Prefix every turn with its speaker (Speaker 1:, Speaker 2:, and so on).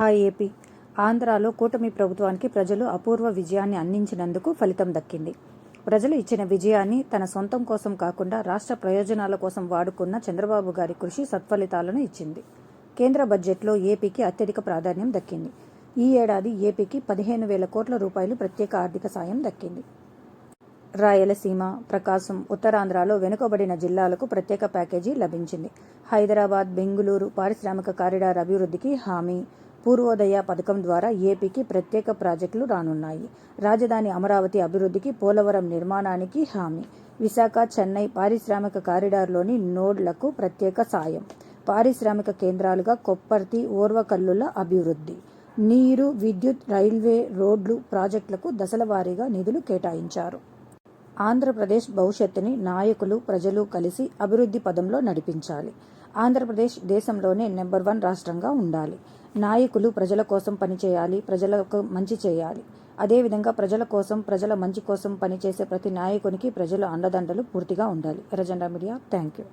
Speaker 1: Hi AP ఆంధ్రాలో కూటమి ప్రభుత్వానికి ప్రజలు అపూర్వ విజయాన్ని అందించినందుకు ఫలితం దక్కింది. ప్రజలు ఇచ్చిన విజయాన్ని తన సొంతం కోసం కాకుండా రాష్ట్ర ప్రయోజనాల కోసం వాడుకున్న చంద్రబాబు గారి కృషి సత్ఫలితాలను ఇచ్చింది. కేంద్ర బడ్జెట్లో ఏపీకి అత్యధిక ప్రాధాన్యం దక్కింది. ఈ ఏడాది ఏపీకి పదిహేను వేల కోట్ల రూపాయలు ప్రత్యేక ఆర్థిక సాయం దక్కింది. రాయలసీమ ప్రకాశం ఉత్తరాంధ్రలో వెనుకబడిన జిల్లాలకు ప్రత్యేక ప్యాకేజీ లభించింది. హైదరాబాద్ బెంగుళూరు పారిశ్రామిక కారిడార్ అభివృద్ధికి హామీ పూర్వోదయ పథకం ద్వారా ఏపీకి ప్రత్యేక ప్రాజెక్టులు రానున్నాయి. రాజధాని అమరావతి అభివృద్ధికి పోలవరం నిర్మాణానికి హామీ. విశాఖ చెన్నై పారిశ్రామిక కారిడార్లోని నోడ్లకు ప్రత్యేక సాయం. పారిశ్రామిక కేంద్రాలుగా కొప్పర్తి ఓర్వకల్లుల అభివృద్ధి. నీరు విద్యుత్ రైల్వే రోడ్లు ప్రాజెక్టులకు దశల వారీగా నిధులు కేటాయించారు. ఆంధ్రప్రదేశ్ భవిష్యత్తుని నాయకులు ప్రజలు కలిసి అభివృద్ధి పదంలో నడిపించాలి. ఆంధ్రప్రదేశ్ దేశంలోనే నెంబర్ వన్ రాష్ట్రంగా ఉండాలి. నాయకులు ప్రజల కోసం పనిచేయాలి ప్రజలకు మంచి చేయాలి. అదేవిధంగా ప్రజల కోసం ప్రజల మంచి కోసం పనిచేసే ప్రతి నాయకునికి ప్రజల అండదండలు పూర్తిగా ఉండాలి. రజెండా మీడియా థ్యాంక్ యూ